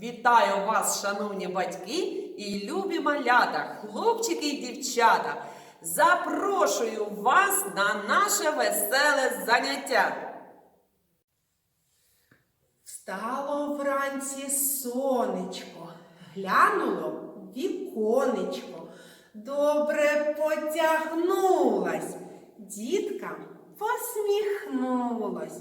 Вітаю вас, шановні батьки і любі малята, хлопчики і дівчата. Запрошую вас на наше веселе заняття. Встало вранці сонечко, глянуло віконечко, добре потягнулась, діткам посміхнулась,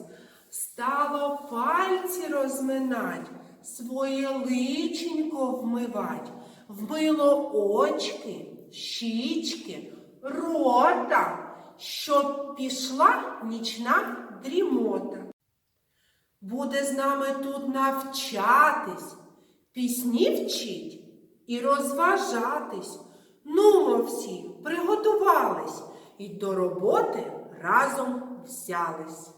стало пальці розминать, своє личенько вмивать, вмило очки, щічки, рота, щоб пішла нічна дрімота. Буде з нами тут навчатись, пісні вчить і розважатись. Нумо всі приготувались і до роботи разом взялись.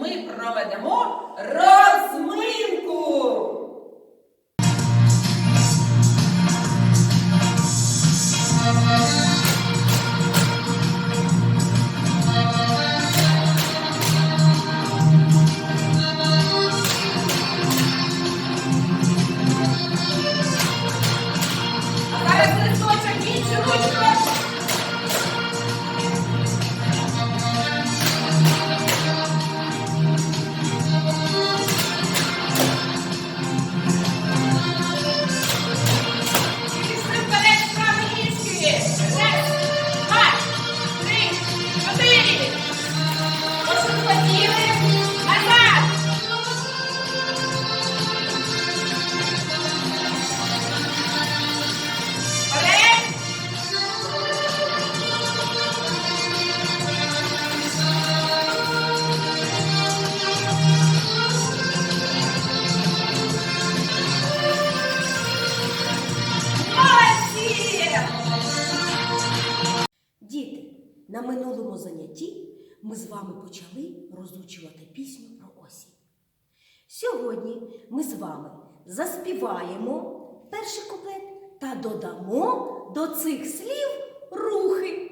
Ми проведемо розминку. Минулому занятті ми з вами почали розучувати пісню про осінь. Сьогодні ми з вами заспіваємо перший куплет та додамо до цих слів рухи.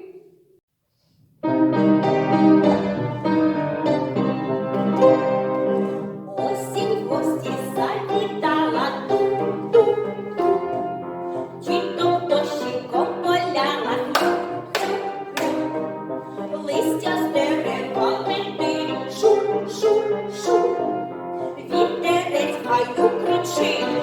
Eu não crente.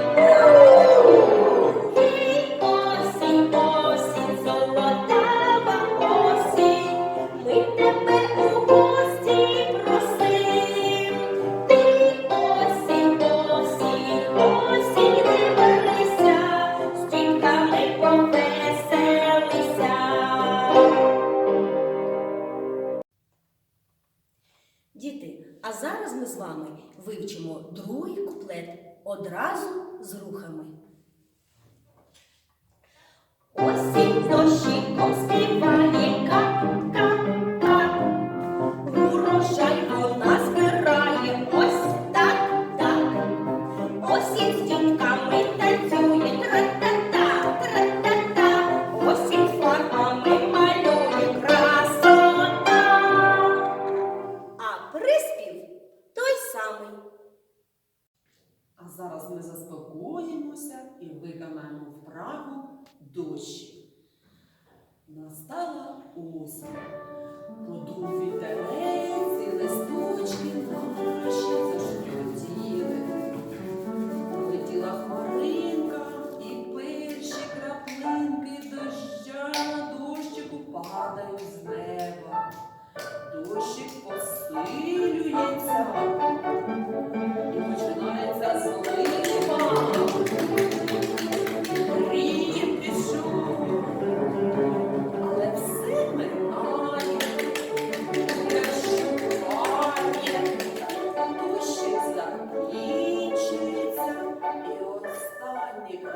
А зараз ми з вами вивчимо другий куплет одразу з рухами. Осінь дощиком співає кап-кап-кап. Урожай вона збирає ось так, так. Осінь з дітками танцює тра-та-та, тра-та-та. Осінь малює красота. А приспів самий. А зараз ми заспокоїмося і виконаємо вправу дощ. Настала осінь. Подув вітерець і листочки наші зашкотіли. Полетіла хмаринка і перші краплинки доща дощику падають з неба. Дощик посилюється.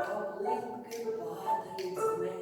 Останні краплинки падають з неба.